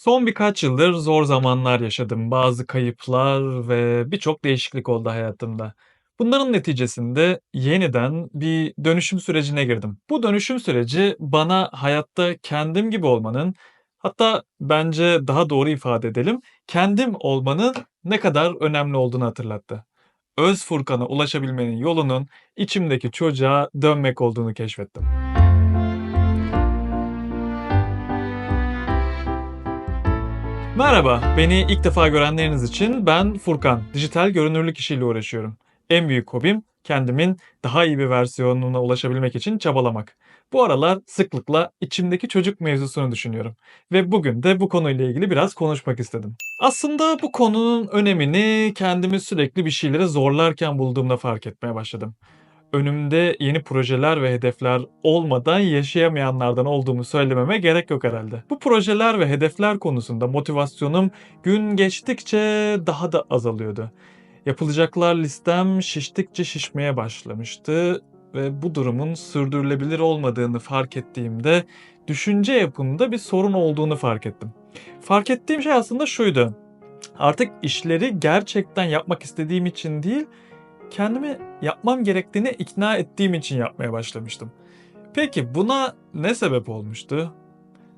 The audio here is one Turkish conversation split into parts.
Son birkaç yıldır zor zamanlar yaşadım. Bazı kayıplar ve birçok değişiklik oldu hayatımda. Bunların neticesinde yeniden bir dönüşüm sürecine girdim. Bu dönüşüm süreci bana hayatta kendim gibi olmanın, hatta bence daha doğru ifade edelim, kendim olmanın ne kadar önemli olduğunu hatırlattı. Öz Furkan'a ulaşabilmenin yolunun içimdeki çocuğa dönmek olduğunu keşfettim. Merhaba, beni ilk defa görenleriniz için ben Furkan. Dijital görünürlük işiyle uğraşıyorum. En büyük hobim kendimin daha iyi bir versiyonuna ulaşabilmek için çabalamak. Bu aralar sıklıkla içimdeki çocuk mevzusunu düşünüyorum ve bugün de bu konuyla ilgili biraz konuşmak istedim. Aslında bu konunun önemini kendimi sürekli bir şeylere zorlarken bulduğumda fark etmeye başladım önümde yeni projeler ve hedefler olmadan yaşayamayanlardan olduğumu söylememe gerek yok herhalde. Bu projeler ve hedefler konusunda motivasyonum gün geçtikçe daha da azalıyordu. Yapılacaklar listem şiştikçe şişmeye başlamıştı ve bu durumun sürdürülebilir olmadığını fark ettiğimde düşünce yapımda bir sorun olduğunu fark ettim. Fark ettiğim şey aslında şuydu. Artık işleri gerçekten yapmak istediğim için değil, kendimi yapmam gerektiğini ikna ettiğim için yapmaya başlamıştım. Peki buna ne sebep olmuştu?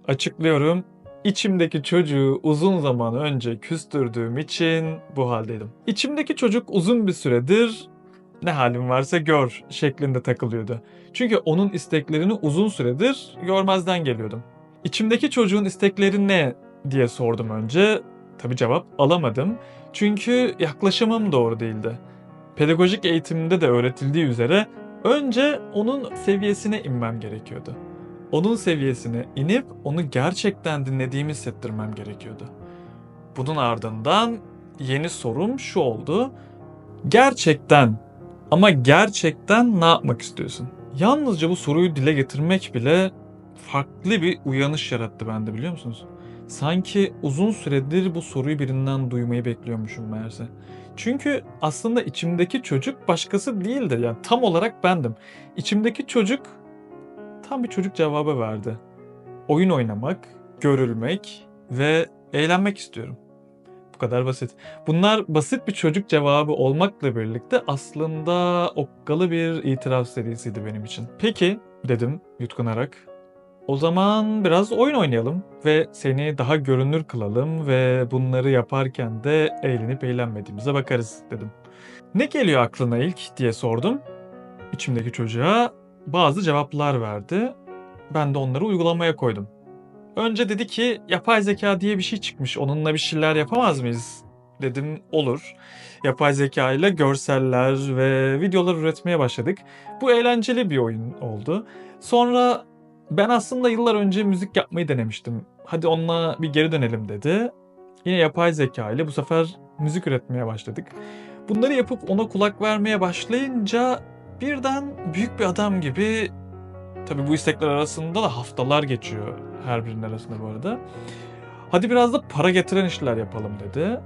Açıklıyorum. İçimdeki çocuğu uzun zaman önce küstürdüğüm için bu haldeydim. İçimdeki çocuk uzun bir süredir ne halim varsa gör şeklinde takılıyordu. Çünkü onun isteklerini uzun süredir görmezden geliyordum. İçimdeki çocuğun istekleri ne diye sordum önce. Tabi cevap alamadım. Çünkü yaklaşımım doğru değildi pedagojik eğitimde de öğretildiği üzere önce onun seviyesine inmem gerekiyordu. Onun seviyesine inip onu gerçekten dinlediğimi hissettirmem gerekiyordu. Bunun ardından yeni sorum şu oldu. Gerçekten ama gerçekten ne yapmak istiyorsun? Yalnızca bu soruyu dile getirmek bile farklı bir uyanış yarattı bende biliyor musunuz? Sanki uzun süredir bu soruyu birinden duymayı bekliyormuşum meğerse. Çünkü aslında içimdeki çocuk başkası değildir. Yani tam olarak bendim. İçimdeki çocuk tam bir çocuk cevabı verdi. Oyun oynamak, görülmek ve eğlenmek istiyorum. Bu kadar basit. Bunlar basit bir çocuk cevabı olmakla birlikte aslında okkalı bir itiraf serisiydi benim için. Peki dedim yutkunarak. O zaman biraz oyun oynayalım ve seni daha görünür kılalım ve bunları yaparken de eğlenip eğlenmediğimize bakarız dedim. Ne geliyor aklına ilk diye sordum. İçimdeki çocuğa bazı cevaplar verdi. Ben de onları uygulamaya koydum. Önce dedi ki yapay zeka diye bir şey çıkmış. Onunla bir şeyler yapamaz mıyız? Dedim olur. Yapay zeka ile görseller ve videolar üretmeye başladık. Bu eğlenceli bir oyun oldu. Sonra ben aslında yıllar önce müzik yapmayı denemiştim. Hadi onunla bir geri dönelim dedi. Yine yapay zeka ile bu sefer müzik üretmeye başladık. Bunları yapıp ona kulak vermeye başlayınca birden büyük bir adam gibi tabii bu istekler arasında da haftalar geçiyor her birinin arasında bu arada. Hadi biraz da para getiren işler yapalım dedi.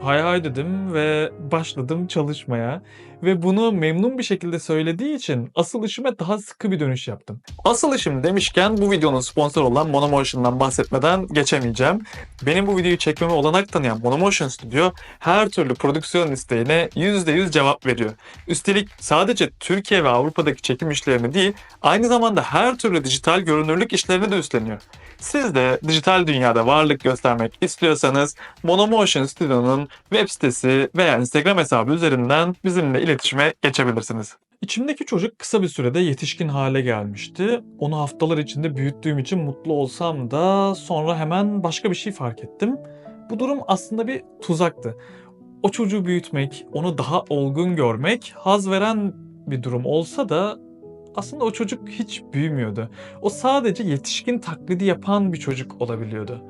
Hay hay dedim ve başladım çalışmaya ve bunu memnun bir şekilde söylediği için asıl işime daha sıkı bir dönüş yaptım. Asıl işim demişken bu videonun sponsor olan Monomotion'dan bahsetmeden geçemeyeceğim. Benim bu videoyu çekmeme olanak tanıyan Monomotion Studio her türlü prodüksiyon isteğine %100 cevap veriyor. Üstelik sadece Türkiye ve Avrupa'daki çekim işlerini değil, aynı zamanda her türlü dijital görünürlük işlerini de üstleniyor. Siz de dijital dünyada varlık göstermek istiyorsanız Monomotion Studio'nun web sitesi veya Instagram hesabı üzerinden bizimle iletişime geçebilirsiniz. İçimdeki çocuk kısa bir sürede yetişkin hale gelmişti. Onu haftalar içinde büyüttüğüm için mutlu olsam da sonra hemen başka bir şey fark ettim. Bu durum aslında bir tuzaktı. O çocuğu büyütmek, onu daha olgun görmek haz veren bir durum olsa da aslında o çocuk hiç büyümüyordu. O sadece yetişkin taklidi yapan bir çocuk olabiliyordu.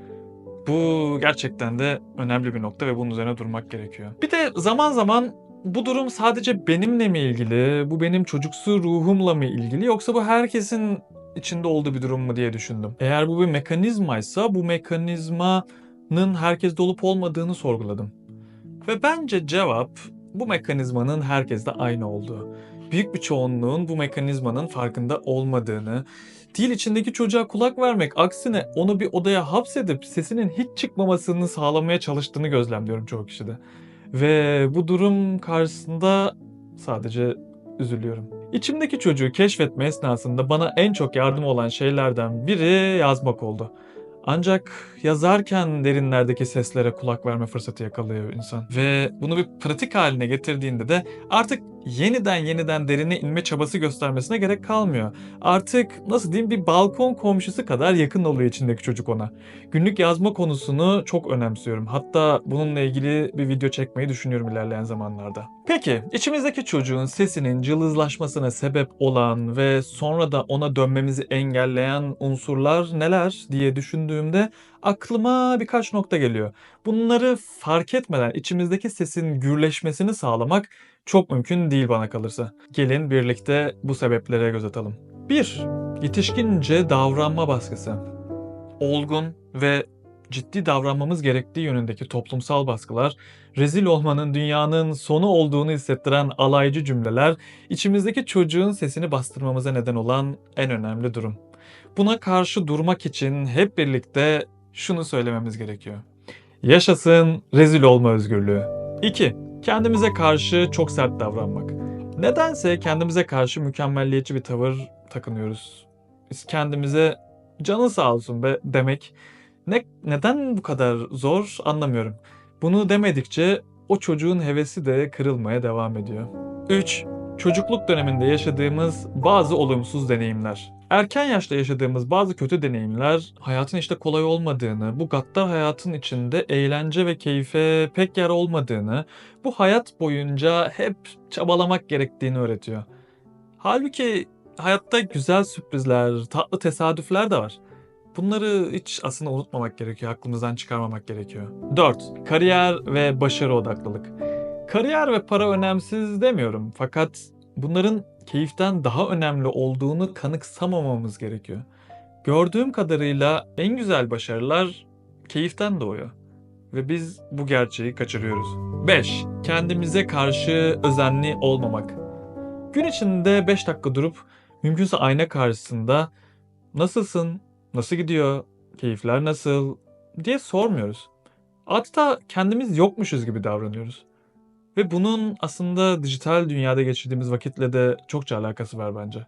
Bu gerçekten de önemli bir nokta ve bunun üzerine durmak gerekiyor. Bir de zaman zaman bu durum sadece benimle mi ilgili, bu benim çocuksu ruhumla mı ilgili yoksa bu herkesin içinde olduğu bir durum mu diye düşündüm. Eğer bu bir mekanizmaysa bu mekanizmanın herkeste olup olmadığını sorguladım. Ve bence cevap bu mekanizmanın herkeste aynı olduğu büyük bir çoğunluğun bu mekanizmanın farkında olmadığını, Değil içindeki çocuğa kulak vermek, aksine onu bir odaya hapsedip sesinin hiç çıkmamasını sağlamaya çalıştığını gözlemliyorum çoğu kişide. Ve bu durum karşısında sadece üzülüyorum. İçimdeki çocuğu keşfetme esnasında bana en çok yardım olan şeylerden biri yazmak oldu. Ancak yazarken derinlerdeki seslere kulak verme fırsatı yakalıyor insan. Ve bunu bir pratik haline getirdiğinde de artık yeniden yeniden derine inme çabası göstermesine gerek kalmıyor. Artık nasıl diyeyim bir balkon komşusu kadar yakın oluyor içindeki çocuk ona. Günlük yazma konusunu çok önemsiyorum. Hatta bununla ilgili bir video çekmeyi düşünüyorum ilerleyen zamanlarda. Peki içimizdeki çocuğun sesinin cılızlaşmasına sebep olan ve sonra da ona dönmemizi engelleyen unsurlar neler diye düşündüğümde aklıma birkaç nokta geliyor. Bunları fark etmeden içimizdeki sesin gürleşmesini sağlamak çok mümkün değil bana kalırsa. Gelin birlikte bu sebeplere göz atalım. 1. Yetişkince davranma baskısı. Olgun ve ciddi davranmamız gerektiği yönündeki toplumsal baskılar, rezil olmanın dünyanın sonu olduğunu hissettiren alaycı cümleler, içimizdeki çocuğun sesini bastırmamıza neden olan en önemli durum. Buna karşı durmak için hep birlikte şunu söylememiz gerekiyor. Yaşasın rezil olma özgürlüğü. 2. Kendimize karşı çok sert davranmak. Nedense kendimize karşı mükemmelliyetçi bir tavır takınıyoruz. Biz kendimize canın sağ olsun be demek ne, neden bu kadar zor anlamıyorum. Bunu demedikçe o çocuğun hevesi de kırılmaya devam ediyor. 3. Çocukluk döneminde yaşadığımız bazı olumsuz deneyimler. Erken yaşta yaşadığımız bazı kötü deneyimler hayatın işte kolay olmadığını, bu gaddar hayatın içinde eğlence ve keyfe pek yer olmadığını, bu hayat boyunca hep çabalamak gerektiğini öğretiyor. Halbuki hayatta güzel sürprizler, tatlı tesadüfler de var. Bunları hiç aslında unutmamak gerekiyor, aklımızdan çıkarmamak gerekiyor. 4. Kariyer ve başarı odaklılık. Kariyer ve para önemsiz demiyorum fakat bunların keyiften daha önemli olduğunu kanıksamamamız gerekiyor. Gördüğüm kadarıyla en güzel başarılar keyiften doğuyor. Ve biz bu gerçeği kaçırıyoruz. 5. Kendimize karşı özenli olmamak. Gün içinde 5 dakika durup mümkünse ayna karşısında nasılsın, nasıl gidiyor, keyifler nasıl diye sormuyoruz. Adeta kendimiz yokmuşuz gibi davranıyoruz. Ve bunun aslında dijital dünyada geçirdiğimiz vakitle de çokça alakası var bence.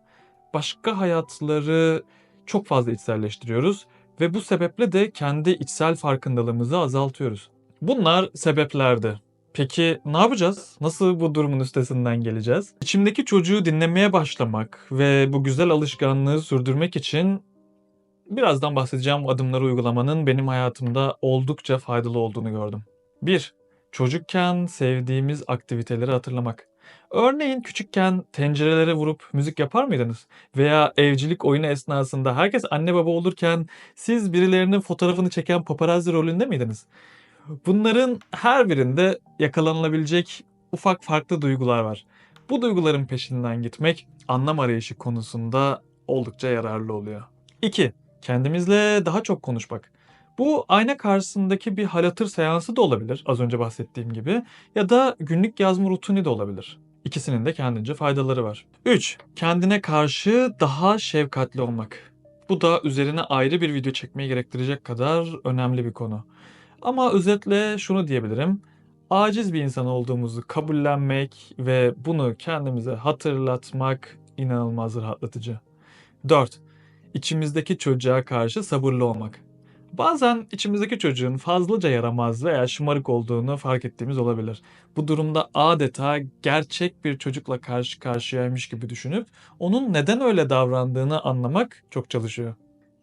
Başka hayatları çok fazla içselleştiriyoruz ve bu sebeple de kendi içsel farkındalığımızı azaltıyoruz. Bunlar sebeplerdi. Peki ne yapacağız? Nasıl bu durumun üstesinden geleceğiz? İçimdeki çocuğu dinlemeye başlamak ve bu güzel alışkanlığı sürdürmek için birazdan bahsedeceğim adımları uygulamanın benim hayatımda oldukça faydalı olduğunu gördüm. 1. Çocukken sevdiğimiz aktiviteleri hatırlamak. Örneğin küçükken tencerelere vurup müzik yapar mıydınız? Veya evcilik oyunu esnasında herkes anne baba olurken siz birilerinin fotoğrafını çeken paparazzi rolünde miydiniz? Bunların her birinde yakalanılabilecek ufak farklı duygular var. Bu duyguların peşinden gitmek anlam arayışı konusunda oldukça yararlı oluyor. 2. Kendimizle daha çok konuşmak. Bu ayna karşısındaki bir hal hatır seansı da olabilir az önce bahsettiğim gibi ya da günlük yazma rutini de olabilir. İkisinin de kendince faydaları var. 3. Kendine karşı daha şefkatli olmak. Bu da üzerine ayrı bir video çekmeyi gerektirecek kadar önemli bir konu. Ama özetle şunu diyebilirim. Aciz bir insan olduğumuzu kabullenmek ve bunu kendimize hatırlatmak inanılmaz rahatlatıcı. 4. İçimizdeki çocuğa karşı sabırlı olmak. Bazen içimizdeki çocuğun fazlaca yaramaz veya şımarık olduğunu fark ettiğimiz olabilir. Bu durumda adeta gerçek bir çocukla karşı karşıyaymış gibi düşünüp onun neden öyle davrandığını anlamak çok çalışıyor.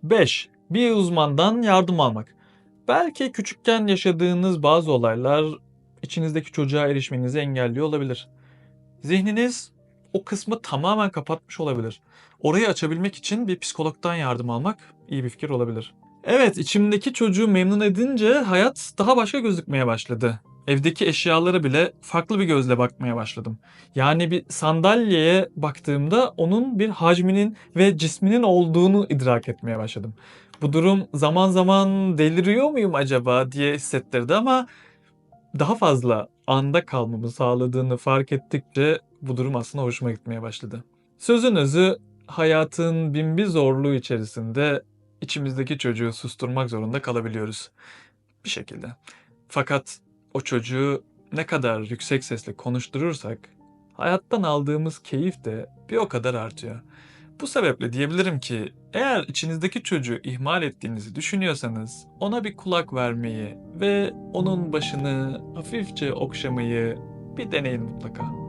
5. Bir uzmandan yardım almak. Belki küçükken yaşadığınız bazı olaylar içinizdeki çocuğa erişmenizi engelliyor olabilir. Zihniniz o kısmı tamamen kapatmış olabilir. Orayı açabilmek için bir psikologdan yardım almak iyi bir fikir olabilir. Evet, içimdeki çocuğu memnun edince hayat daha başka gözükmeye başladı. Evdeki eşyalara bile farklı bir gözle bakmaya başladım. Yani bir sandalyeye baktığımda onun bir hacminin ve cisminin olduğunu idrak etmeye başladım. Bu durum zaman zaman deliriyor muyum acaba diye hissettirdi ama daha fazla anda kalmamı sağladığını fark ettikçe bu durum aslında hoşuma gitmeye başladı. Sözün özü hayatın binbir zorluğu içerisinde içimizdeki çocuğu susturmak zorunda kalabiliyoruz bir şekilde. Fakat o çocuğu ne kadar yüksek sesle konuşturursak hayattan aldığımız keyif de bir o kadar artıyor. Bu sebeple diyebilirim ki eğer içinizdeki çocuğu ihmal ettiğinizi düşünüyorsanız ona bir kulak vermeyi ve onun başını hafifçe okşamayı bir deneyin mutlaka.